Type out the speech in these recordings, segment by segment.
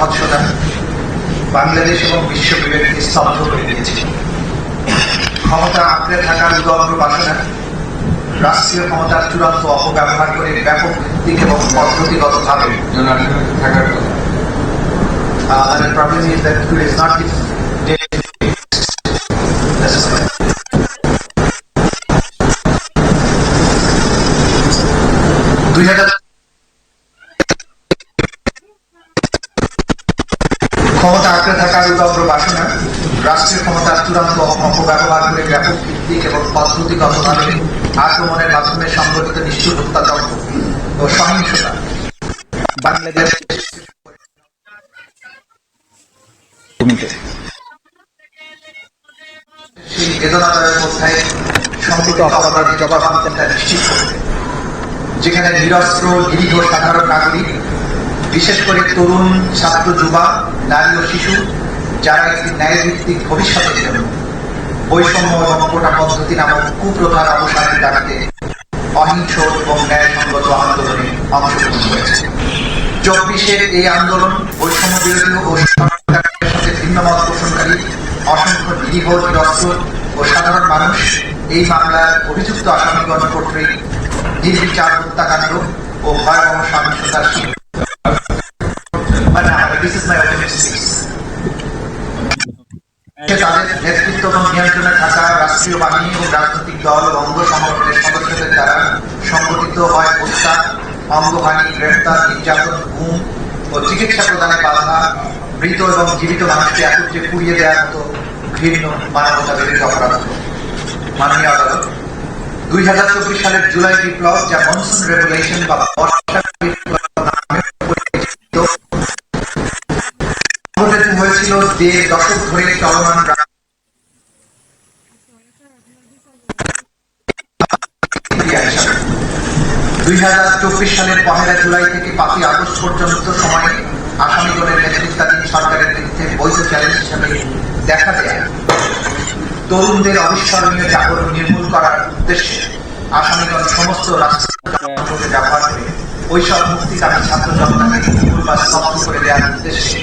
বিভৎসতা বাংলাদেশ এবং বিশ্ব বিবেককে স্তব্ধ করে দিয়েছে। ক্ষমতা আঁকড়ে থাকার উদগ্র বাসনা, রাষ্ট্রীয় ক্ষমতার চূড়ান্ত অপব্যবহার করে ব্যাপক ভিত্তিক এবং is not দুই হাজার ক্ষমতা আঁকড়ে থাকার উদগ্র বাসনা রাষ্ট্রীয় ক্ষমতার চূড়ান্ত অপব্যবহার করে ব্যাপক ভিত্তিক এবং পদ্ধতিগতভাবে আক্রমণের মাধ্যমে সংগঠিত নিষ্ঠুর হত্যাযজ্ঞ ও সহিংসতা। বাংলাদেশ যেখানে নিরস্ত্র, নিরীহ সাধারণ নাগরিক, বিশেষ করে তরুণ, ছাত্র, যুবা নারী ও শিশু, যারা একটি ন্যায়ভিত্তিক ভবিষ্যতের জন্য বৈষম্য এবং কোটা পদ্ধতি নামক কুপ্রথার অবসানের দাবিতে অহিংস এবং ন্যায়সঙ্গত আন্দোলনে অংশগ্রহণ করেছে। চব্বিশের এই আন্দোলন বৈষম্য বিরোধী ও সাথে ভিন্নমত পোষণকারী, অসংখ্য নিরীহ, নিরস্ত্র ও সাধারণ মানুষ এই মামলার অভিযুক্ত আসামিগণ কর্তৃক নির্বিচার হত্যাকাণ্ড ও ভয়াবহ সহিংসতার মানে দিস ইজ মাই অপটিমিস্টিক্স তাদের নেতৃত্ব এবং নিয়ন্ত্রণে থাকা রাষ্ট্রীয় বাহিনী এবং রাজনৈতিক দল অঙ্গ সংগঠনের সদস্যদের দ্বারা সংগঠিত হয় হত্যা অঙ্গহানি গ্রেপ্তার নির্যাতন গুম ও চিকিৎসা প্রদানে বাধা মৃত এবং জীবিত মানুষকে একত্রে পুড়িয়ে দেওয়ার মতো ঘৃণ্য মানবতা বিরোধী অপরাধ মাননীয় আদালত দুই হাজার চব্বিশ সালের জুলাই বিপ্লব যা মনসুন রেগুলেশন বা বর্ষা দেড় দশক ধরে চলমান। দুই হাজার চব্বিশ সালের পহেলা জুলাই থেকে পাঁচই আগস্ট পর্যন্ত সময়ে আসামিগণের নেতৃত্বাধীন সরকারের বিরুদ্ধে বৈধ চ্যালেঞ্জ হিসাবে দেখা দেয় তরুণদের অবিস্মরণীয় জাগরণ নির্মূল করার উদ্দেশ্যে আসামিগণ সমস্ত রাষ্ট্রকে ব্যবহার করে ওইসব মুক্তিকামী ছাত্র জনতাকে নির্মূল বা স্তব্ধ করে দেওয়ার উদ্দেশ্যে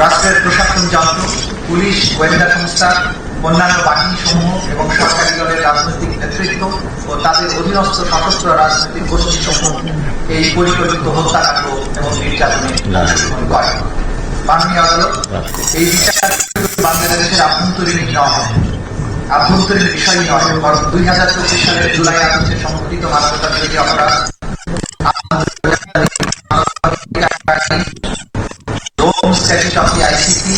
রাষ্ট্রের প্রশাসন যন্ত্র, পুলিশ, গোয়েন্দা সংস্থা, অন্যান্য বাহিনী সমূহ এবং সরকারি দলের রাজনৈতিক নেতৃত্ব ও তাদের অধীনস্থ সশস্ত্র রাজনৈতিক গোষ্ঠী সমূহ এই পরিকল্পিত হত্যাকাণ্ড এবং নির্যাতনে করে। মাননীয় আদালত এই বিচার বাংলাদেশের আভ্যন্তরীণ নয় আভ্যন্তরীণ বিষয় নয় বরং দুই হাজার চব্বিশ সালের জুলাই আগস্টে সংঘটিত মানবতা বিরোধী অপরাধ Rome statute of the ICC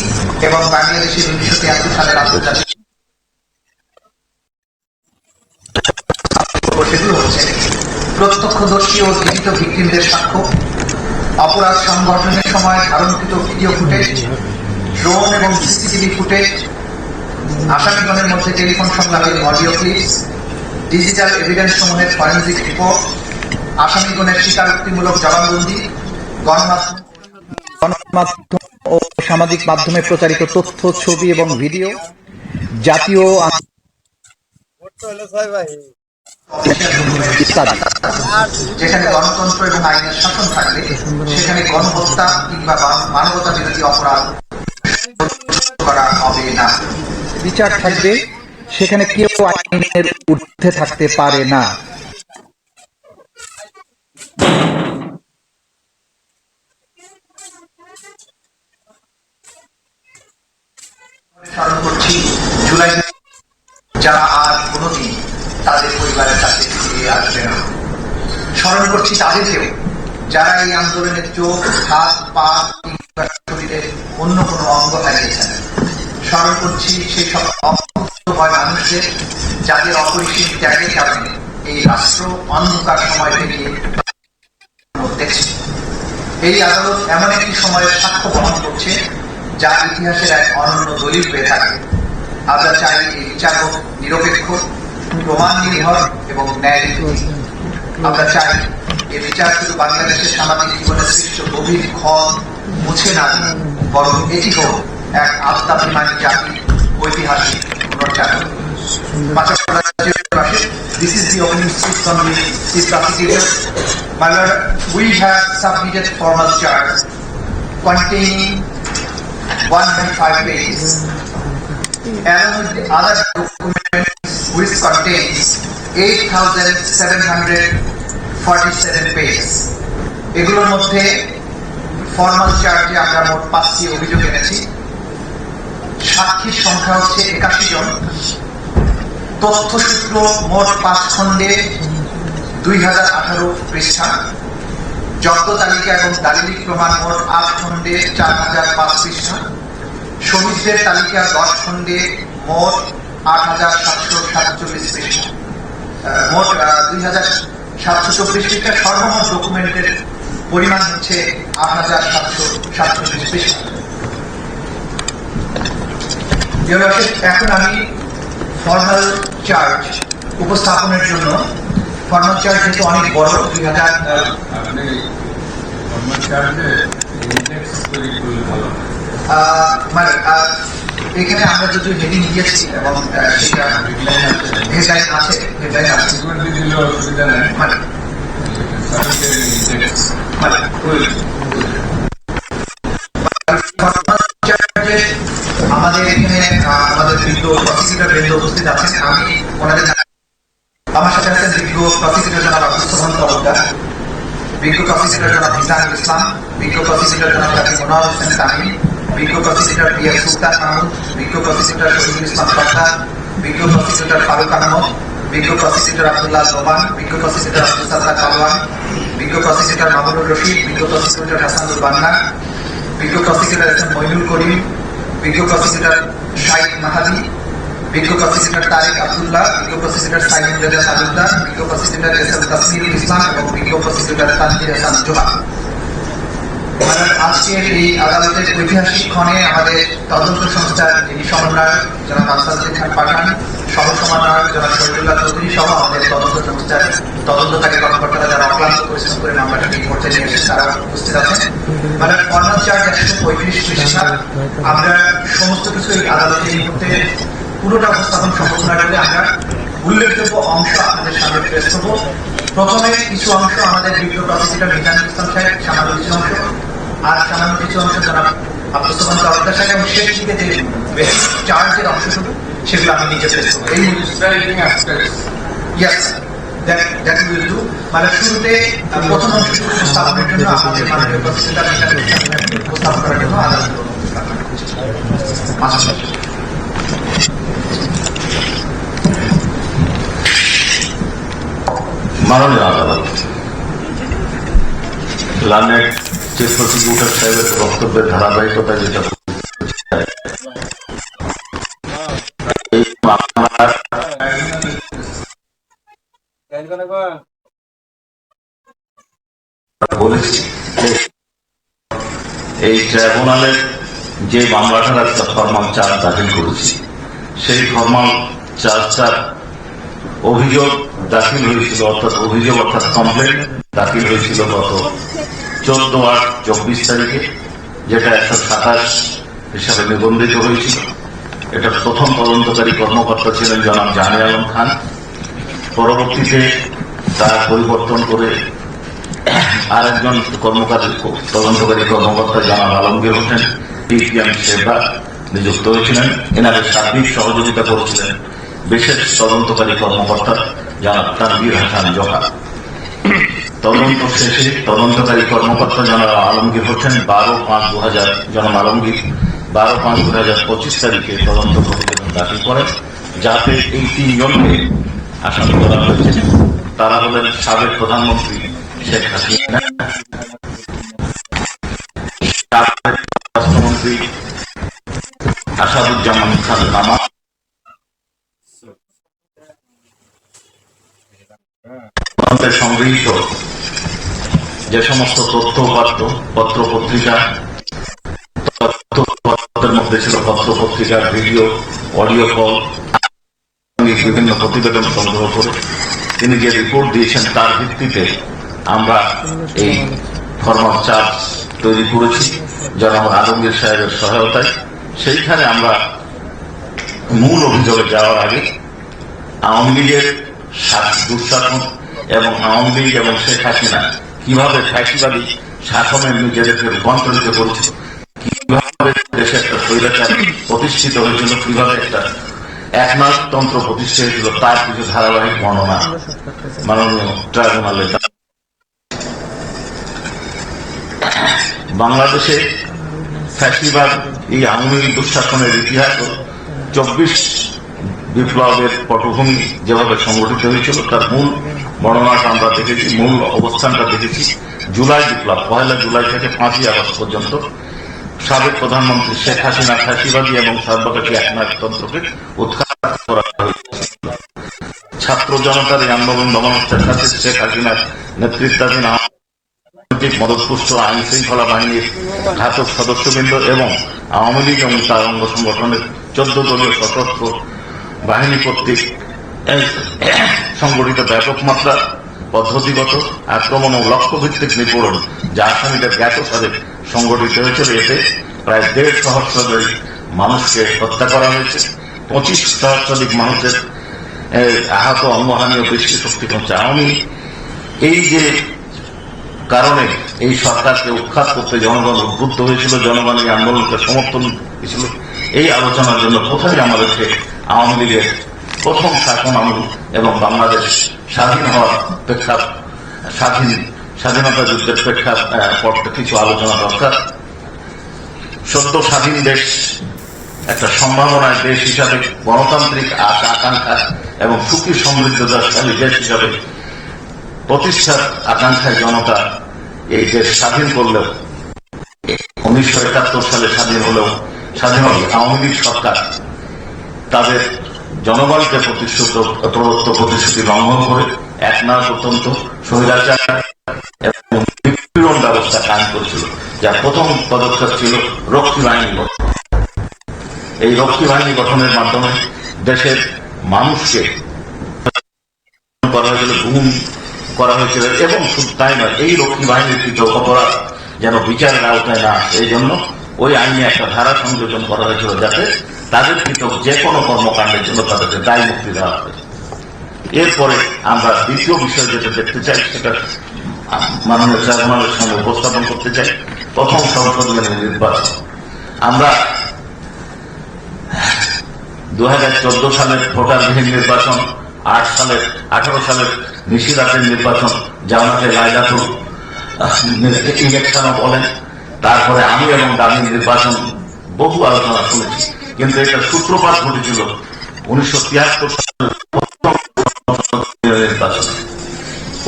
এবং বাংলাদেশের উনিশশো তিয়াত্তর সালের আন্তর্জাতিক সেগুলো হচ্ছে প্রত্যক্ষদর্শী ও জীবিত ভিকটিমদের সাক্ষ্য। অপরাধ সংগঠনের সময় ধারণকৃত ভিডিও ফুটেজ ড্রোন এবং সিসিটিভি ফুটেজ আসামিগণের মধ্যে টেলিফোন সংলাপের অডিও ক্লিপস ডিজিটাল এভিডেন্স সমূহের ফরেন্সিক রিপোর্ট আসামিগণের স্বীকারোক্তিমূলক জবানবন্দি গণমাধ্যম গণমাধ্যম ও সামাজিক মাধ্যমে প্রচারিত তথ্য ছবি এবং ভিডিও জাতীয় ও ইত্যাদি যেখানে গণতন্ত্র এবং আইনের শাসন থাকবে সেখানে গণহত্যা কিংবা মানবতা বিরোধী অপরাধ করা হবে না। বিচার থাকবে সেখানে কেউ আইনের ঊর্ধ্বে থাকতে পারে না। স্মরণ করছি জুলাই যারা আর কোনোদিন তাদের পরিবারের কাছে ফিরে আসবে না। স্মরণ করছি তাদেরকেও যারা এই আন্দোলনের চোখ, হাত, পা কিংবা শরীরের অন্য কোনো অঙ্গ হারিয়েছেন স্মরণ করছি সেই সব অভয় মানুষদের যাদের অপরিসীম ত্যাগের কারণে এই রাষ্ট্র অন্ধকার সময় থেকে দেখছে। এই আদালত এমন একটি সময়ের সাক্ষ্য বহন করছে, যা ইতিহাসের এক অনন্য দলিল হয়ে থাকে। আমরা চাই এই বিচার হোক নিরপেক্ষ প্রমাণ নির্ভর এবং ন্যায় আমরা চাই এই বিচার শুধু বাংলাদেশের সামাজিক জীবনে সৃষ্ট গভীর ক্ষত মুছে না বরং এটি হোক এক আত্মাভিমানী জাতির ঐতিহাসিক পুনর্জাগরণ This is the opening speech from the Prosecutor. My Lord, we have submitted formal charge containing 105 pages with other documents which contains 8,747 pages. সাক্ষীর সংখ্যা হচ্ছে একাশি জন। তথ্যসূত্র মোট পাঁচ খণ্ডে দুই হাজার আঠারো পৃষ্ঠা। জব্দ তালিকা এবং দালিলিক প্রমাণ মোট আট খণ্ডে চার হাজার পাঁচ পৃষ্ঠা। শহীদদের তালিকা দশ খণ্ডে মোট আট হাজার সাতশো সাতচল্লিশ পৃষ্ঠা মোট দুই হাজার সাতশো চব্বিশ পৃষ্ঠা সর্বমোট ডকুমেন্টের পরিমাণ হচ্ছে আট হাজার সাতশো সাতচল্লিশ পৃষ্ঠা এখন আমি ফর্মাল চার্জ উপস্থাপনের জন্য ফর্মাল চার্জ যেহেতু অনেক বড়, দুই হাজার আপনি কর্মচারীদের ইন্ডেক্স তৈরি করলে ভালো হয়। মানে এখানে আমরা যদি হেডিং দিয়েছি এবং আছে আছে। মানে মানে আমাদের এখানে আমাদের প্রসিকিউটর বৃন্দ উপস্থিত আছেন। আমি ওনাদের আমার সাথে আছেন বিজ্ঞ প্রসিকিউটর জনাব আব্দুল তলবদার বিজ্ঞ প্রসিকিউটর জনাব হিসানুল ইসলাম বিজ্ঞ প্রসিকিউটর জনাব কাজী মনোয়ার হোসেন তামিম বিজ্ঞ বি এস সুলতান মাহমুদ বিজ্ঞ প্রসিকিউটর শহীদুল ইসলাম সরকার বিজ্ঞ প্রসিকিউটর ফারুক আহমদ বিজ্ঞ প্রসিকিউটর আব্দুল্লাহ জোবান বিজ্ঞ প্রসিকিউটর আব্দুল সাত্তার পালোয়ান বিজ্ঞ প্রসিকিউটর মামুনুর রশিদ বিজ্ঞ প্রসিকিউটর হাসানুল বান্না বিজ্ঞ prosecutor S M Moinul Karim বিজ্ঞ প্রসিকিউটর শাহিদ মাহাদি বিজ্ঞ প্রসিকিউটর তারিক আব্দুল্লাহ বিজ্ঞ প্রসিকিউটর সাইমুল রেজা তালুকদার বিজ্ঞ prosecutor S M Tasmirul Islam এবং বিজ্ঞ প্রসিকিউটর তানজির হাসান জোহা মানে আজকের এই আদালতের ঐতিহাসিক ক্ষণে আমাদের তদন্ত সংস্থার যিনি সমন্বয়ক, জনাব আনসারুদ্দিন খান পাঠান সহ সমন্বয়ক জনাব শহীদুল্লাহ চৌধুরী সহ আমাদের তদন্ত সংস্থার তদন্তকারী কর্মকর্তারা যারা অক্লান্ত পরিশ্রম করে মামলাটাকে এই পর্যায়ে নিয়ে এসেছে তারা উপস্থিত আছেন। মানে ফর্মাল চার্জ একশো পঁয়ত্রিশ পৃষ্ঠা, আমরা সমস্ত কিছু এই আদালতে মুহূর্তে পুরোটা উপস্থাপন সম্ভব না করে আমরা উল্লেখযোগ্য অংশ আপনাদের সামনে পেশ করব। প্রথমে কিছু অংশ আমাদের বিজ্ঞ প্রসিকিউটর মিজানুল ইসলাম সাহেব সামান্য অংশ। আর সামান্য কিছু অংশ যারা আব্দুল সোহান সাহেব এবং শেষ দিকে যে চার্জের অংশটুকু সেগুলো আমি নিজে পেশ করব এই ইয়াস মানে শুরুতে প্রথম অংশটুকু উপস্থাপনের জন্য আমাদের মাননীয় প্রসিকিউটর মিজানুল ইসলাম সাহেবকে উপস্থাপন করার জন্য আদালত আচ্ছা মাননীয় আদালত লার্নেট চিফ প্রসিকিউটর সাহেবের বক্তব্যের ধারাবাহিকতা যেটা যে এই ট্রাইব্যুনালের যে মামলাটার একটা ফর্মাল চার্জ দাখিল করেছি, সেই ফর্মাল চার্জটার অভিযোগ দাখিল হয়েছিল, অর্থাৎ অভিযোগ অর্থাৎ কমপ্লেন দাখিল হয়েছিল গত চোদ্দ আট চব্বিশ তারিখে, যেটা একশো সাতাশ হিসাবে নিবন্ধিত হয়েছিল। এটা প্রথম তদন্তকারী কর্মকর্তা ছিলেন জনাব জাহানি আলম খান। পরবর্তীতে তার পরিবর্তন করে আরেকজন কর্মকারী তদন্তকারী কর্মকর্তা জানাব আলমগীর হোসেন, পিপিএম সেবা নিযুক্ত হয়েছিলেন। এনাদের সার্বিক সহযোগিতা করেছিলেন বিশেষ তদন্তকারী কর্মকর্তা জানাব তানভীর হাসান জোহা তদন্ত শেষে তদন্তকারী কর্মকর্তা জানাব আলমগীর হোসেন বারো পাঁচ দু হাজার জনাব আলমগীর বারো পাঁচ দু হাজার পঁচিশ তারিখে তদন্ত প্রতিবেদন দাখিল করেন, যাতে এই তিনজনকে আসামি করা হয়েছে। তারা হলেন সাবেক প্রধানমন্ত্রী শেখ হাসিনা, সাবেক স্বরাষ্ট্রমন্ত্রী আসাদুজ্জামান খান কামাল সংগৃহীত যে সমস্ত তথ্য উপাত্ত পত্র পত্রিকা মধ্যে ছিল পত্র পত্রিকা ভিডিও, অডিও কল বিভিন্ন প্রতিবেদন সংগ্রহ করে তিনি যে রিপোর্ট দিয়েছেন তার ভিত্তিতে আমরা এই ফর্মাল চার্জ তৈরি করেছি জনাব আলমগীর সাহেবের সহায়তায়। সেইখানে আমরা মূল অভিযোগে যাওয়ার আগে আওয়ামী লীগের দুঃশাসন এবং আওয়ামী লীগ এবং শেখ হাসিনা কীভাবে ফ্যাসিবাদী শাসনে নিজেদেরকে রূপান্তরিত করেছিল কীভাবে দেশে একটা স্বৈরাচার প্রতিষ্ঠিত হয়েছিল, কীভাবে একটা একনাথতন্ত্র প্রতিষ্ঠা হয়েছিল, তার কিছু ধারাবাহিক বর্ণনা মাননীয় ট্রাইব্যুনালে। বাংলাদেশে ফ্যাসিবাদ, এই আওয়ামী দুঃশাসনের ইতিহাস চব্বিশ বিপ্লবের পটভূমি যেভাবে সংগঠিত হয়েছিল, তার মূল বর্ণনাটা আমরা দেখেছি, মূল অবস্থানটা দেখেছি। জুলাই বিপ্লব, পয়লা জুলাই থেকে পাঁচই আগস্ট পর্যন্ত সাবেক প্রধানমন্ত্রী শেখ হাসিনা, ফ্যাসিবাদী এবং সর্বকাশী একনায়কতন্ত্রকে উৎখাত করা ছাত্র জনতার এই আন্দোলন দমনের কাছে শেখ হাসিনার নেতৃত্বাধীন রাজনৈতিক মদতপুষ্ট আইন শৃঙ্খলা বাহিনীর ঘাতক সদস্যবৃন্দ এবং আওয়ামী লীগ এবং তার অঙ্গ সংগঠনের চোদ্দ দলীয় সশস্ত্র বাহিনী কর্তৃক সংগঠিত ব্যাপক মাত্রা পদ্ধতিগত আক্রমণ ও লক্ষ্য লক্ষ্যভিত্তিক নিপীড়ন যা আসামিদের জ্ঞাত সাথে সংগঠিত হয়েছিল এতে প্রায় দেড় সহস্রাধিক মানুষকে হত্যা করা হয়েছে। পঁচিশ সহস্রাধিক মানুষের আহত অঙ্গহানি ও দৃষ্টি শক্তি আওয়ামী এই যে কারণে এই সরকারকে উৎখাত করতে জনগণ উদ্বুদ্ধ হয়েছিল, জনগণ এই আন্দোলনকে সমর্থন দিয়েছিল, এই আলোচনার জন্য কোথায় আমাদেরকে আওয়ামী লীগের প্রথম শাসন আমল এবং বাংলাদেশ স্বাধীন হওয়ার প্রেক্ষাপ, স্বাধীন স্বাধীনতা যুদ্ধের প্রেক্ষাপ কিছু আলোচনা দরকার। সত্য স্বাধীন দেশ একটা সম্ভাবনার দেশ হিসাবে, গণতান্ত্রিক আশা আকাঙ্ক্ষা এবং সুখী সমৃদ্ধ দেশকালী দেশ হিসাবে প্রতিষ্ঠার আকাঙ্ক্ষায় জনতা এই দেশ স্বাধীন করলেও, উনিশশো একাত্তর সালে স্বাধীন হলেও, স্বাধীন আওয়ামী লীগ সরকার, তাদের জনগণকে প্রতিশ্রুত প্রদত্ত প্রতিশ্রুতি লঙ্ঘন করে একনাথ অত্যন্ত স্বৈরাচার এবং ব্যবস্থা কায়েম করেছিল, যার প্রথম পদক্ষেপ ছিল রক্ষী বাহিনী গঠন। এই রক্ষী বাহিনী গঠনের মাধ্যমে দেশের মানুষকে করা হয়েছিল, গুম করা হয়েছিল এবং শুধু তাই নয়, এই রক্ষী বাহিনীর কৃত অপরাধ যেন বিচারের আওতায় না এই জন্য ওই আইনে একটা ধারা সংযোজন করা হয়েছিল যাতে তাদের কৃত যে কোনো কর্মকাণ্ডের জন্য তাদেরকে দায় মুক্তি দেওয়া হবে। এরপরে আমরা দ্বিতীয় বিষয় যেটা দেখতে চাই, সেটা মাননীয় ট্রাইব্যুনালের সঙ্গে উপস্থাপন করতে চাই। প্রথম সংসদীয় নির্বাচন। আমরা দু সালের ভোটারবিহীন নির্বাচন, আট সালের, আঠারো সালের নিশিরাতের নির্বাচন, জামাতে লাইলাতুল ইলেকশনও বলেন। তারপরে আমি এবং দামি নির্বাচন, বহু আলোচনা শুনেছি। কিন্তু এটা সূত্রপাত ঘটেছিল। উনিশশো তিয়াত্তর নির্বাচন।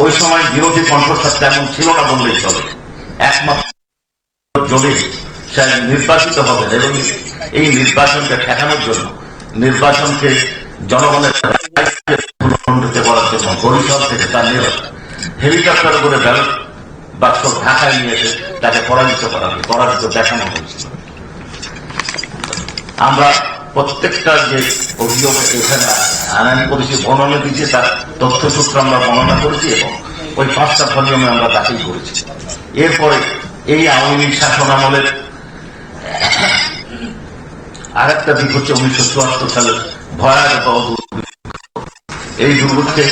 ওই সময় বিরোধী কণ্ঠস্বর তেমন ছিল না বললেই চলে। একমাত্র জোরে সে নির্বাচিত হবেন এবং এই নির্বাচনকে ঠেকানোর জন্য, নির্বাচনকে জনগণের বরিশাল থেকে তার হেলিকপ্টার করে ব্যালট বাক্স ঢাকায় নিয়ে এসে তাকে পরাজিত করা পরাজিত দেখানো হয়েছিল। আমরা প্রত্যেকটা যে অভিযোগ এখানে আনায়ন করেছি বর্ণনা দিয়েছি, তার তথ্যসূত্র আমরা বর্ণনা করেছি এবং ওই পাঁচটা ভলিউমে আমরা দাখিল করেছি। এরপরে এই আওয়ামী লীগ শাসন আমলের আর একটা দিক হচ্ছে উনিশশো চুয়াত্তর সালের ভয়াবহ। এই দুর্ভিক্ষে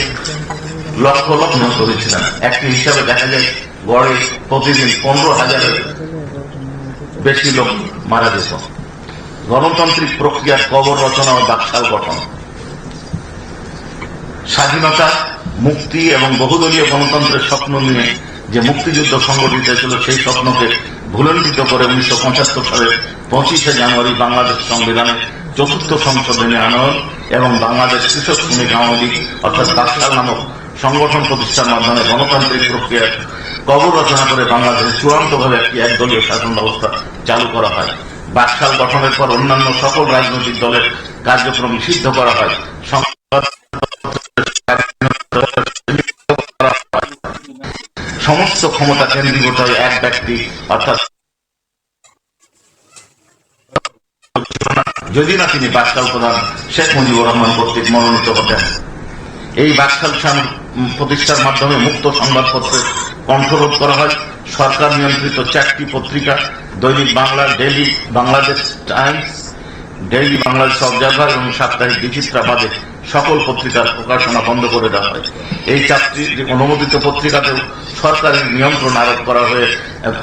লক্ষ লক্ষ হয়েছিলেন একটি হিসাবে দেখা যায়, গড়ে প্রতিদিন পনেরো হাজারের বেশি লোক মারা যেত গণতান্ত্রিক প্রক্রিয়ার কবর রচনা ও বাকশাল গঠন। স্বাধীনতা, মুক্তি এবং বহুদলীয় গণতন্ত্রের স্বপ্ন নিয়ে যে মুক্তিযুদ্ধ সংগঠিত হয়েছিল, সেই স্বপ্নকে ভুলণ্ঠিত করে উনিশশো পঁচাত্তর সালের পঁচিশে জানুয়ারি বাংলাদেশ সংবিধানে চতুর্থ সংশোধনী আনয়ন এবং বাংলাদেশ কৃষক শ্রমিক আওয়ামী অর্থাৎ বাকশাল নামক সংগঠন প্রতিষ্ঠার মাধ্যমে গণতান্ত্রিক প্রক্রিয়ার কবর রচনা করে বাংলাদেশে চূড়ান্তভাবে একটি একদলীয় শাসন ব্যবস্থা চালু করা হয়। বাকশাল গঠনের পর অন্যান্য সকল রাজনৈতিক দলের কার্যক্রম নিষিদ্ধ করা হয়। সমস্ত ক্ষমতা কেন্দ্রীভূত হয় এক ব্যক্তি, অর্থাৎ যদি না তিনি বাকশাল প্রধান শেখ মুজিবুর রহমান কর্তৃক মনোনীত হতেন। এই বাকশাল সাম- প্রতিষ্ঠার মাধ্যমে মুক্ত সংবাদপত্রের কণ্ঠরোধ করা হয়। সরকার নিয়ন্ত্রিত চারটি পত্রিকা Dainik Bangla, daily Bangladesh times, daily Bangladesh observer এবং সাপ্তাহিক বিচিত্রা বাদে সকল পত্রিকার প্রকাশনা বন্ধ করে দেওয়া হয়। এই চারটি অনুমোদিত পত্রিকাতেও সরকারের নিয়ন্ত্রণ আরোপ করা হয়ে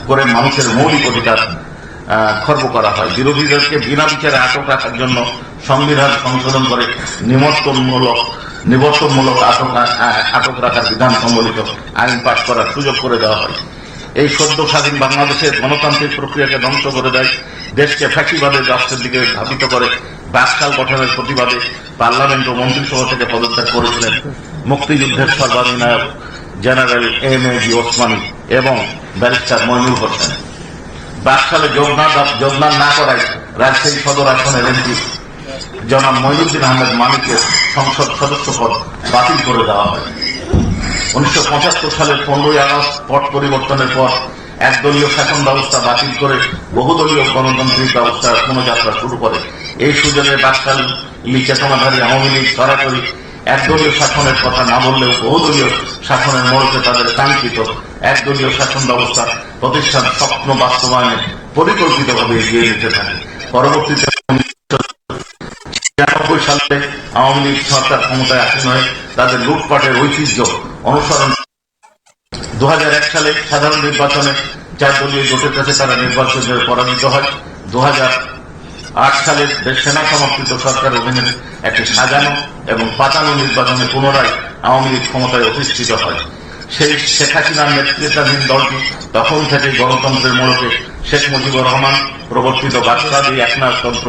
করে মানুষের মৌলিক অধিকার খর্ব করা হয়। বিরোধীদেরকে বিনা বিচারে আটক রাখার জন্য সংবিধান সংশোধন করে নিমন্ত্রণমূলক নিবর্তনমূলক আটক আটক রাখার বিধান সম্বলিত আইন পাশ করার সুযোগ করে দেওয়া হয়। এই সদ্য স্বাধীন বাংলাদেশের গণতান্ত্রিক প্রক্রিয়াকে ধ্বংস করে দেয়, দেশকে ফ্যাসিবাদের রাষ্ট্রের দিকে ধাবিত করে। বাসকাল গঠনের প্রতিবাদে পার্লামেন্ট ও মন্ত্রিসভা থেকে পদত্যাগ করেছিলেন মুক্তিযুদ্ধের সর্বাধিনায়ক general M A G Osmani এবং ব্যারিস্টার মইনুল হোসেন। বাসকালে যোগদান না করায় রাজশাহী সদর আসনের এমপি জনাব মইনুদ্দিন আহমেদ মানিকের সংসদ সদস্য পদ বাতিল করে দেওয়া হয়। উনিশশো সালের পনেরোই আগস্ট পট পরিবর্তনের পর একদলীয় শাসন ব্যবস্থা বাতিল করে বহুদলীয় গণতান্ত্রিক ব্যবস্থার পুনঃযাত্রা শুরু করে। এই সুযোগে বাকশালী চেতনাধারী আওয়ামী লীগ সরাসরি একদলীয় শাসনের কথা না বললেও বহুদলীয় শাসনের মোড়কে তাদের কাঙ্ক্ষিত একদলীয় শাসন ব্যবস্থা প্রতিষ্ঠান স্বপ্ন বাস্তবায়নে পরিকল্পিতভাবে এগিয়ে নিতে থাকে। পরবর্তীতে সালে আওয়ামী লীগ সরকার ক্ষমতায় আসীন হয়ে তাদের লুটপাটের ঐতিহ্য অনুসরণ দু হাজার এক সালে সাধারণ নির্বাচনে চার দলীয় জোটের কাছে তারা নির্বাচনে পরাজিত হয়। দু আট সালে দেশ সেনা সমর্থিত সরকার অধীনে একটি সাজানো এবং পাতানো নির্বাচনে পুনরায় আওয়ামী লীগ ক্ষমতায় অধিষ্ঠিত হয়। সেই শেখ হাসিনার নেতৃত্বাধীন দলটি তখন থেকে গণতন্ত্রের মোড়কে শেখ মুজিবুর রহমান প্রবর্তিত বাদশাহী একনায়কতন্ত্র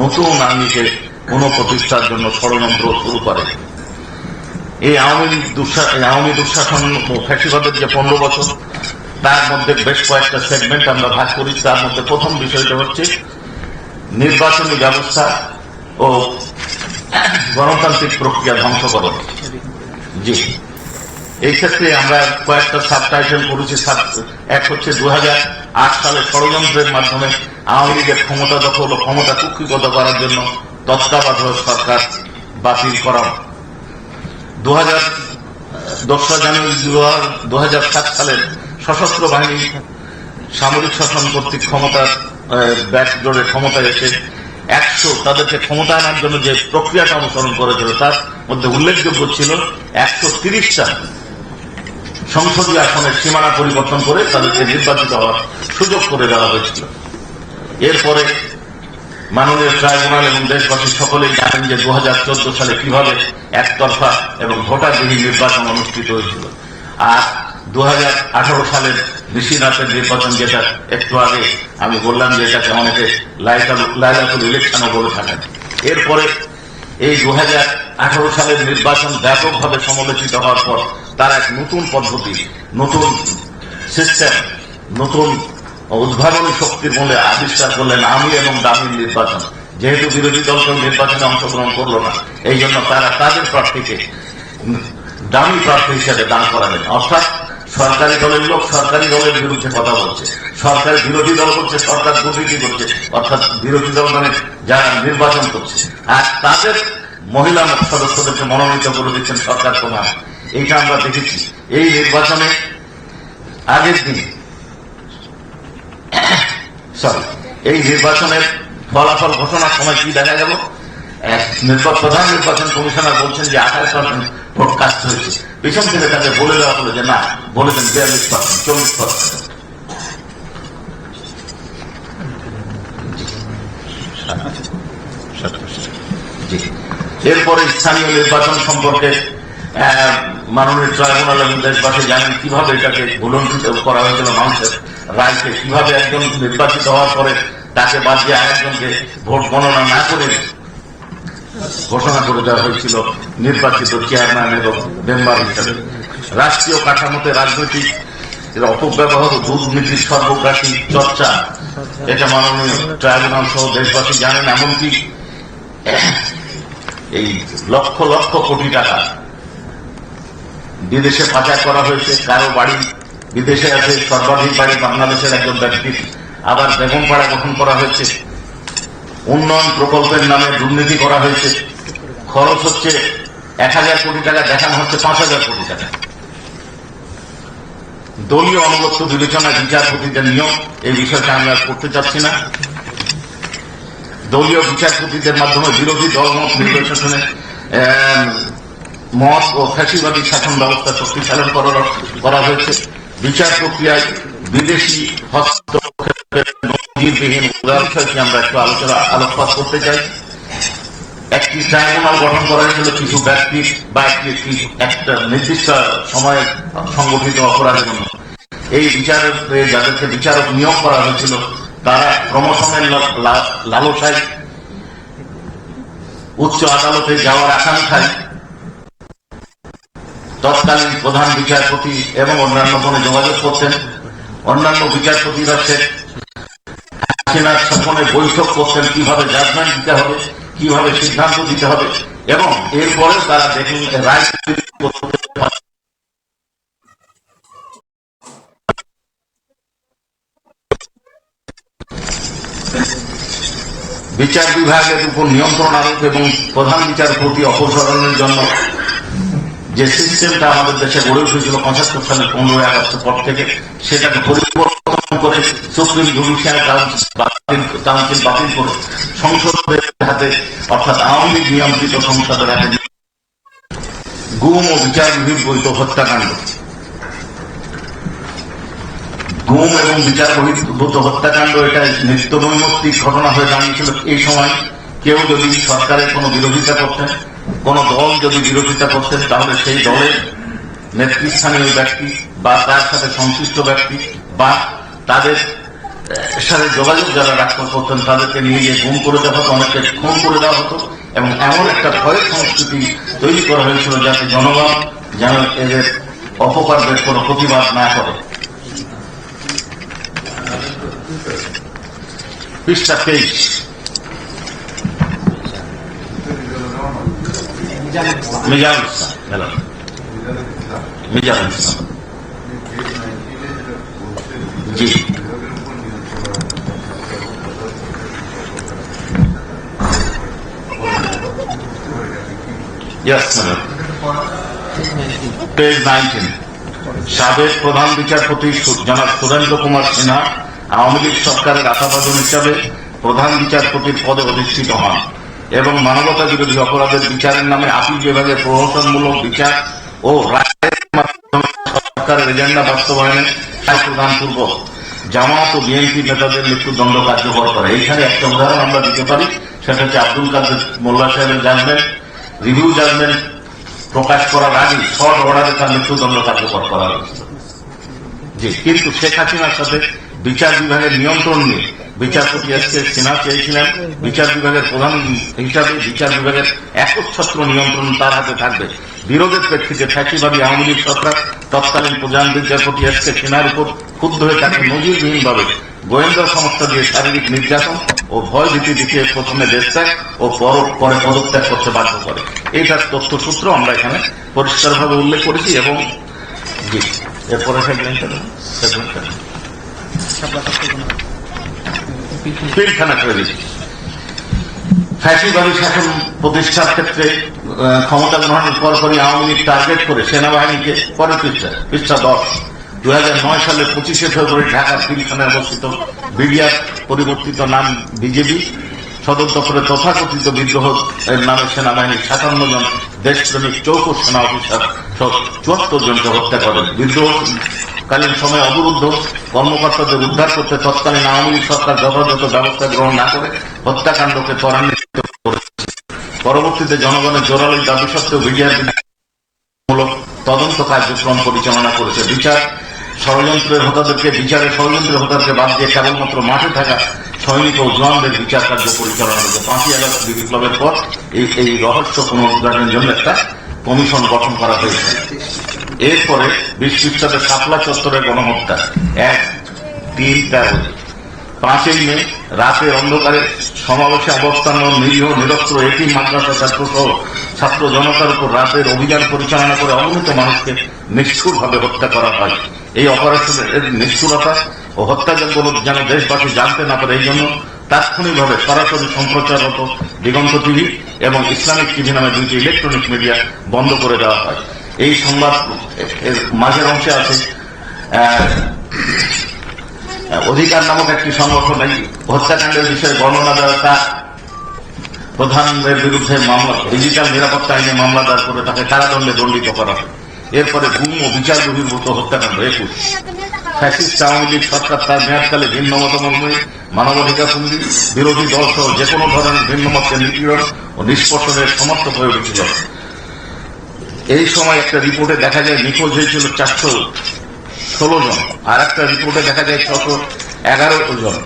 নতুন আঙ্গিকে পুনঃপ্রতিষ্ঠার জন্য ষড়যন্ত্র শুরু করে। এই আওয়ামী লীগ দুঃশা- আওয়ামী দুঃশাসন ফ্যাসিবাদের যে পনেরো বছর, তার মধ্যে বেশ কয়েকটা সেগমেন্ট আমরা ভাগ করি। তার মধ্যে প্রথম বিষয়টা হচ্ছে নির্বাচনী ব্যবস্থা ও গণতান্ত্রিক প্রক্রিয়া ধ্বংস ধ্বংসকরণ জি। এই ক্ষেত্রে আমরা কয়েকটা সাবটাইটেল করেছি। এক হচ্ছে দু হাজার আট সালে ষড়যন্ত্রের মাধ্যমে আওয়ামী লীগের ক্ষমতা দখল ও ক্ষমতা কুক্ষিগত করার জন্য তত্ত্বাবধায়ক সরকার বাতিল করা। দু হাজার দোসরা জানুয়ারি দু হাজার সাত সালের সশস্ত্র বাহিনী সামরিক শাসন কর্তৃক ক্ষমতার ব্যাক জোরে ক্ষমতায় এসে একশো তাদেরকে ক্ষমতা আনার জন্য যে প্রক্রিয়াটা অনুসরণ করেছিল, তার মধ্যে উল্লেখযোগ্য ছিল একশো তিরিশটা সংসদীয় আসনের সীমানা পরিবর্তন করে তাদেরকে নির্বাচিত হওয়ার সুযোগ করে দেওয়া হয়েছিল। এরপরে মাননীয় ট্রাইব্যুনাল এবং দেশবাসী সকলেই জানেন যে দু হাজার চোদ্দ সালে কীভাবে একতরফা এবং ভোটারবিহীন নির্বাচন অনুষ্ঠিত হয়েছিল। আর দু সালের ঋষিনাথের নির্বাচন যেটা একটু আগে আমি বললাম যে এটাকে অনেকে লাইলাতুল ইলেকশনও বলে থাকেন। এরপরে এই দু হাজার আঠারো সালের নির্বাচন ব্যাপকভাবে সমালোচিত হওয়ার পর তার এক নতুন পদ্ধতি, নতুন সিস্টেম নতুন উদ্ভাবনী শক্তির মূলে আবিষ্কার করলেন আমি এবং দামির নির্বাচন। যেহেতু বিরোধী দল নির্বাচনে অংশগ্রহণ করল না, এই জন্য তারা তাদের প্রার্থীকে দামি প্রার্থী হিসেবে দান করাবেন অর্থাৎ সরকারি দলের লোক সরকারি দলের বিরুদ্ধে কথা বলছে। সরকার বিরোধী দল করছে, সরকার দুর্নীতি করছে, অর্থাৎ বিরোধী দল মানে যারা নির্বাচন করছে। আর তাদের মহিলা সদস্যদেরকে মনোনীত করে দিচ্ছেন সরকার প্রধান। এইটা আমরা দেখেছি। এই নির্বাচনে আগের দিন সরি এই নির্বাচনের ফলাফল ঘোষণার সময় কি দেখা গেল? প্রধান নির্বাচন কমিশনার বলছেন যে আঠাশ পার্সেন্ট ভোট কাস্ট হয়েছে। পিছন থেকে তাকে বলে দেওয়া হলো যে না বলেছেন বিয়াল্লিশ পার্সেন্ট, চল্লিশ পার্সেন্ট। এরপরে স্থানীয় নির্বাচন সম্পর্কে মাননীয় ট্রাইব্যুনাল এবং দেশবাসী জানেন কীভাবে এটাকে ভুলণ্ঠিত করা হয়েছিল মানুষের। রায়কে কীভাবে একজন নির্বাচিত হওয়ার পরে তাকে বাদ দিয়ে আরেকজনকে ভোট গণনা না করে ঘোষণা করে দেওয়া হয়েছিল নির্বাচিত চেয়ারম্যান এবং মেম্বার হিসেবে। রাষ্ট্রীয় কাঠামোতে রাজনৈতিক অপব্যবহার ও দুর্নীতির সর্বগ্রাসী চর্চা, এটা মাননীয় ট্রাইব্যুনাল সহ দেশবাসী জানেন, এমনকি এই লক্ষ লক্ষ কোটি টাকা বিদেশে পাচার করা হয়েছে, কারও বাড়ি বিদেশে আছে সর্বাধিক বাড়ি বাংলাদেশের একজন ব্যক্তির আবার বেগমপাড়া গঠন করা হয়েছে। উন্নয়ন প্রকল্পের নামে দুর্নীতি করা হয়েছে। খরচ হচ্ছে এক হাজার কোটি টাকা দেখানো হচ্ছে পাঁচ হাজার কোটি টাকা। দলীয় অনুগত্য বিবেচনায় বিচারপতিদের নিয়োগ এই বিষয়টা আমি আর করতে চাচ্ছি না। দলীয় বিচারপতিদের মাধ্যমে বিরোধী দলমত নির্বাচনে আহ, মত ও ফ্যাসিবাদী শাসন ব্যবস্থা শক্তিশালী করা হয়েছে। বিচার প্রক্রিয়ায় বিদেশি হস্তক্ষেপের নজিরবিহীন উদাহরণটি আমরা একটু আলোচনা আলোকপাত করতে চাই। একটি ট্রাইব্যুনাল গঠন করা হয়েছিল কিছু ব্যক্তি বা একটি একটি নির্দিষ্ট সময়ে সংগঠিত অপরাধের জন্য। এই বিচারের যাদেরকে বিচারক নিয়োগ করা হয়েছিল, তারা প্রমোশনের লালসায় উচ্চ আদালতে যাওয়ার আকাঙ্ক্ষায় তৎকালীন প্রধান বিচারপতি এবং অন্যান্য কোনো যোগাযোগ করতেন। অন্যান্য বিচারপতিরা সে হাসিনার সামনে বৈঠক করতেন, কীভাবে জাজমেন্ট দিতে হবে, কীভাবে সিদ্ধান্ত দিতে হবে, এবং এরপরে তারা দেখুন রায় বিচার বিভাগের উপর নিয়ন্ত্রণ আরোপ এবং প্রধান বিচারপতি অপসারণের জন্য যে সিস্টেমটা আমাদের দেশে গড়ে উঠেছিল পঁচাত্তর সালের পনেরোই আগস্টের পর থেকে, সেটাকে পরিবর্তন করে সুপ্রিম জুডিশিয়াল কাউন্সিল বাতিল করে সংসদের হাতে, অর্থাৎ আওয়ামী লীগ নিয়ন্ত্রিত সংসদের হাতে গুম ও বিচার বহির্ভূত হত্যাকাণ্ড। গুম এবং বিচার বহির্ভূত হত্যাকাণ্ড, এটা নিত্য নৈমিত্তিক ঘটনা হয়ে দাঁড়িয়েছিল এই সময়। কেউ যদি সরকারের কোনো বিরোধিতা করতেন কোন দল যদি বিরোধিতা করতেন তাহলে সেই দলের নেতৃস্থানীয় ব্যক্তি বা তার সাথে সংশ্লিষ্ট ব্যক্তি বা তাদের সাথে যোগাযোগ যারা রাখতে করতেন তাদেরকে নিয়ে গিয়ে গুম করে দেওয়া হতো, অনেককে খুন করে দেওয়া হতো, এবং এমন একটা ভয়ের সংস্কৃতি তৈরি করা হয়েছিল যাতে জনগণ যেন এদের অপকারের কোনো প্রতিবাদ না করে। পৃষ্ঠা তেইশ। জি সাবেক প্রধান বিচারপতি জনাব সুরেন্দ্র কুমার সিনহা আওয়ামী লীগ সরকারের আশাবাদন হিসাবে প্রধান বিচারপতির পদে অধিষ্ঠিত হন এবং মানবতা বিরোধী অপরাধের বিচারের নামে আপিল বিভাগের প্রহসনমূলক বিচার ও সরকারের এজেন্ডা বাস্তবায়নে প্রদান পূর্বক জামাত ও বিএনপি নেতাদের মৃত্যুদণ্ড কার্যকর করে। এইখানে একটা উদাহরণ আমরা দিতে পারি। সেটা হচ্ছে আব্দুল কাদের মোল্লা সাহেবের জাজমেন্ট রিভিউ জাজমেন্ট প্রকাশ করার আগে শর্ট অর্ডারে তার মৃত্যুদণ্ড কার্যকর করা হয়েছিল জি, কিন্তু শেখ হাসিনার সাথে বিচার বিভাগের নিয়ন্ত্রণ নিয়ে বিচারপতি এস কে সিনহা চেয়েছিলেন, বিচার বিভাগের প্রধান হিসাবে বিচার বিভাগের একচ্ছত্র নিয়ন্ত্রণ তার হাতে থাকবে বিরোধের প্রেক্ষিতে ফ্যাসিবাদী আওয়ামী লীগ সরকার তৎকালীন প্রধান বিচারপতি এস কে সিনহার উপর ক্ষুব্ধ হয়ে তাকে নজিরবিহীনভাবে গোয়েন্দা সংস্থা দিয়ে শারীরিক নির্যাতন ও ভয় ভীতি দিকে প্রথমে দেশ ত্যাগ ও পর- পরে পদত্যাগ করতে বাধ্য করে এইটার তথ্যসূত্র আমরা এখানে পরিষ্কারভাবে উল্লেখ করেছি এবং এরপরে হেডলাইনটা দেন। পিলখানা করে দিচ্ছি ফ্যাসিবাদী শাসন প্রতিষ্ঠার ক্ষেত্রে ক্ষমতা গ্রহণের পরপরই আওয়ামী লীগ টার্গেট করে সেনাবাহিনীকে পরে পৃষ্ঠা পৃষ্ঠা দশ দু নয় সালের পঁচিশে ফেব্রুয়ারি ঢাকার পিলখানায় অবস্থিত বিডিআর পরিবর্তিত নাম বিজেপি, সদর দপ্তরে তথাকথিত বিদ্রোহ এর নামে সেনাবাহিনীর সাতান্ন জন দেশপ্রেমিক চৌকো সেনা অফিসার সহ চুয়াত্তর জনকে হত্যা করেন। বিদ্রোহকালীন সময় অবরুদ্ধ কর্মকর্তাদের উদ্ধার করতে তৎকালীন আওয়ামী লীগ সরকার যথাযথ ব্যবস্থা গ্রহণ না করে হত্যাকাণ্ডকে ত্বরান্বিত করেছে। পরবর্তীতে জনগণের জোরালো দাবি সত্ত্বেও বিডিআর মূলক তদন্ত কার্যক্রম পরিচালনা করেছে। বিচার ষড়যন্ত্রের হোতাদেরকে বিচারের ষড়যন্ত্রের হোতাদেরকে বাদ দিয়ে কেবলমাত্র মাঠে থাকা সৈনিক ও জওয়ানদের বিচার কার্য পরিচালনা করেছে। পাঁচই আগস্ট বিপ্লবের পর এই এই রহস্য পুনরুদ্ধারের জন্য একটা কমিশন গঠন করা হয়েছে। এরপরে বিশ খ্রিস্টাব্দের শাপলা চত্বরের গণহত্যা। এক, তিন, তেরো। পাঁচই মে, রাতের অন্ধকারে সমাবেশে অবস্থান নিরীহ নিরস্ত্র এটি মাদ্রাসা ছাত্র সহ ছাত্র জনতার উপর রাতের অভিযান পরিচালনা করে অগণিত মানুষকে নিষ্ঠুরভাবে হত্যা করা হয়। এই অপারেশনের নিষ্ঠুরতা ও হত্যাযজ্ঞ যেন দেশবাসী জানতে না পারে এই জন্য তাৎক্ষণিকভাবে সরাসরি সম্প্রচাররত দিগন্ত টিভি এবং ইসলামিক টিভি নামে দুইটি ইলেকট্রনিক মিডিয়া বন্ধ করে দেওয়া হয়। এই সংবাদ মাঝের অংশে আছে। অধিকার নামক একটি সংগঠন, এই হত্যাকাণ্ডের বিষয়ে বর্ণনা দেওয়া তা প্রধানের বিরুদ্ধে মামলা, ডিজিটাল নিরাপত্তা আইনে মামলা দায়ের করে তাকে কারাদণ্ডে দণ্ডিত করা হয়। এরপরে গুম ও বিচার বহির্ভূত হত্যাকাণ্ড একুশ। ফ্যাসিস্ট আওয়ামী লীগ সরকার তার মেয়াদকালে ভিন্ন মতমর্মী মানবাধিকার পন্থী বিরোধী দল সহ যে কোনো ধরনের ভিন্ন মতের নিপীড়ন ও নিষ্পর্শনের সমর্থক হয়ে উঠেছিল। এই সময় একটা রিপোর্টে দেখা যায় নিখোঁজ হয়েছিল চারশো ষোলো জন, আর একটা রিপোর্টে দেখা যায় ছশো এগারো জন।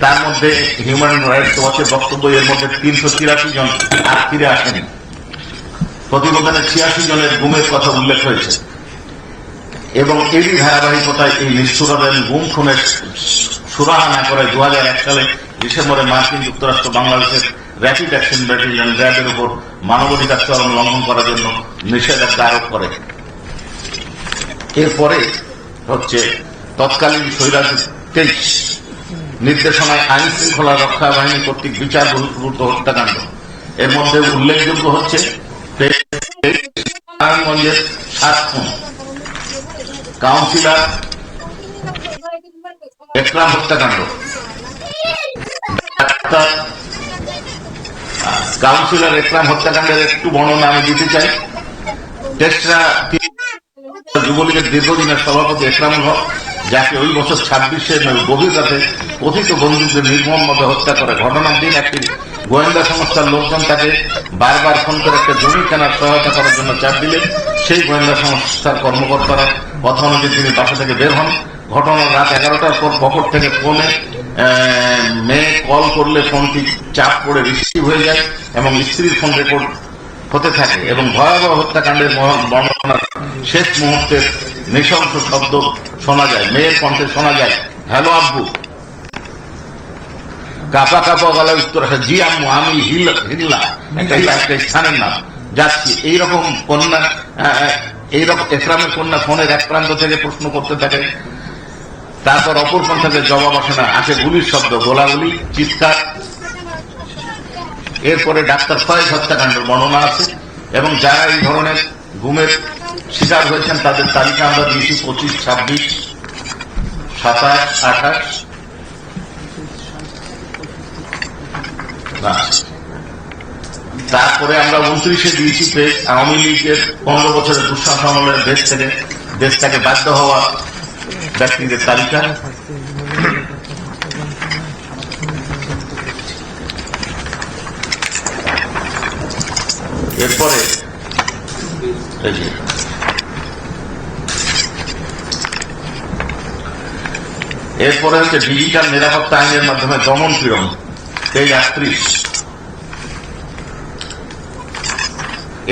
তার মধ্যে হিউম্যান রাইটস ওয়াচের বক্তব্য, এর মধ্যে তিনশো তিরাশি জন আর ফিরে আসেনি। প্রতিবেদনে ছিয়াশি জনের গুমের কথা উল্লেখ হয়েছে। এবং এরই ধারাবাহিকতায় এই নিষ্ঠুরতার গুম খুনের সুরাহা না করে দু হাজার এক সালে ডিসেম্বরে মার্কিন যুক্তরাষ্ট্র বাংলাদেশের র্যাপিড অ্যাকশন ব্যাটালিয়ন র্যাবের উপর মানবাধিকার চরম লঙ্ঘন করার জন্য নিষেধাজ্ঞা আরোপ করে। এরপরে হচ্ছে তৎকালীন তেইশ নির্দেশনায় আইন শৃঙ্খলা রক্ষা বাহিনী কর্তৃক বিচার বহির্ভূত হত্যাকাণ্ড। এর মধ্যে উল্লেখযোগ্য হচ্ছে কাউন্সিলর একরাম হত্যাকাণ্ড। কাউন্সিলর একরাম হত্যাকাণ্ডের একটু বর্ণনা আমি দিতে চাই। টেস্টরা যুবলীগের দীর্ঘদিনের সভাপতি একরামুল হক, যাকে ওই বছর ছাব্বিশে গভীর রাতে কথিত বন্দুকদের নির্মমভাবে হত্যা করে। ঘটনার দিন একটি গোয়েন্দা সংস্থার লোকজন তাকে বারবার ফোন করে একটা জমি কেনার সহায়তা করার জন্য চাপ দিলে সেই গোয়েন্দা সংস্থার কর্মকর্তারা কথা অনুযায়ী তিনি বাসা থেকে বের হন। ঘটনার রাত এগারোটার পর পকট থেকে ফোনে মেয়ে কল করলে ফোনটি চাপ পড়ে রিসিভ হয়ে যায় এবং স্ত্রীর ফোন রেকর্ড হতে থাকে এবং ভয়াবহ হত্যাকাণ্ডের বর্ণনার শেষ মুহূর্তের নৃশংস শব্দ শোনা যায়। মেয়ের কণ্ঠে শোনা যায় হ্যালো আব্বু। কাপা কাপা গলা উত্তর আসে জি আম্মু আমি হিল হিল্লা একটা একটা স্থানের নাম। যাচ্ছি। এইরকম কন্যা এইরকম একরামের কন্যা ফোনের এক প্রান্ত থেকে প্রশ্ন করতে থাকে তারপর অপর প্রান্ত থেকে জবাব আসে না। আসে গুলির শব্দ, গোলাগুলি, চিৎকার। এরপরে ডাক্তার ফয়েজ হত্যাকাণ্ডের বর্ণনা আছে এবং যারা এই ধরনের গুমের শিকার হয়েছেন, তাদের তালিকা আমরা দিয়েছি পঁচিশ, ছাব্বিশ, সাতাশ, আঠাশ। তারপরে আমরা উনত্রিশে দিয়েছি আওয়ামী লীগের পনেরো বছরের দুঃশাসন দেশ থেকে দেশ থেকে বাধ্য হওয়া ব্যক্তিদের তালিকা। এরপরে এরপরে হচ্ছে ডিজিটাল নিরাপত্তা আইনের মাধ্যমে দমন পীড়ন এই আটত্রিশ।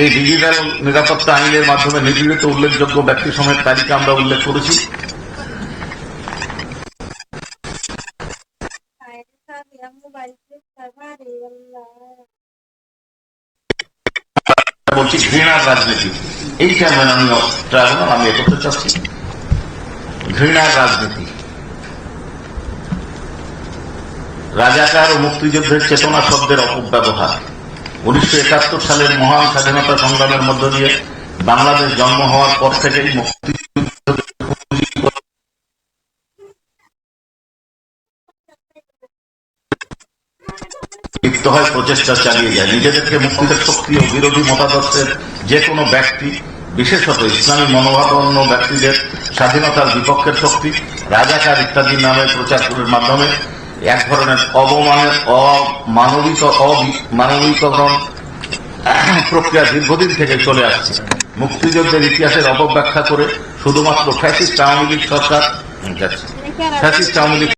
এই ডিজিটাল নিরাপত্তা আইনের মাধ্যমে নিপীড়িত উল্লেখযোগ্য ব্যক্তি সমেত তালিকা আমরা উল্লেখ করেছি। বলছি ঘৃণার রাজনীতি। এইটা আমি ট্রাইব্যুনাল আমি করতে চাচ্ছি ঘৃণার রাজনীতি। রাজাকার ও মুক্তিযুদ্ধের চেতনা শব্দের অপব্যবহার। উনিশশো একাত্তর সালের মহান স্বাধীনতা সংগ্রামের মধ্য দিয়ে বাংলাদেশ জন্ম হওয়ার পর থেকেই মুক্তিযুদ্ধ হয়, প্রচেষ্টা চালিয়ে যায়। নিজেদেরকে শক্তি ও বিরোধী মতাদর্শের যে কোনো ব্যক্তি, বিশেষত ইসলামী মনোভাবাপন্ন ব্যক্তিদের স্বাধীনতার বিপক্ষের শক্তি, রাজাকার ইত্যাদি নামে প্রচারের মাধ্যমে এক ধরনের অবমানের, অমানবিক অমানবিকরণ প্রক্রিয়া দীর্ঘদিন থেকে চলে আসছে। মুক্তিযুদ্ধের ইতিহাসের অপব্যাখ্যা করে শুধুমাত্র ফ্যাসিস্ট আওয়ামী লীগ সরকার ফ্যাসিস্ট আওয়ামী লীগ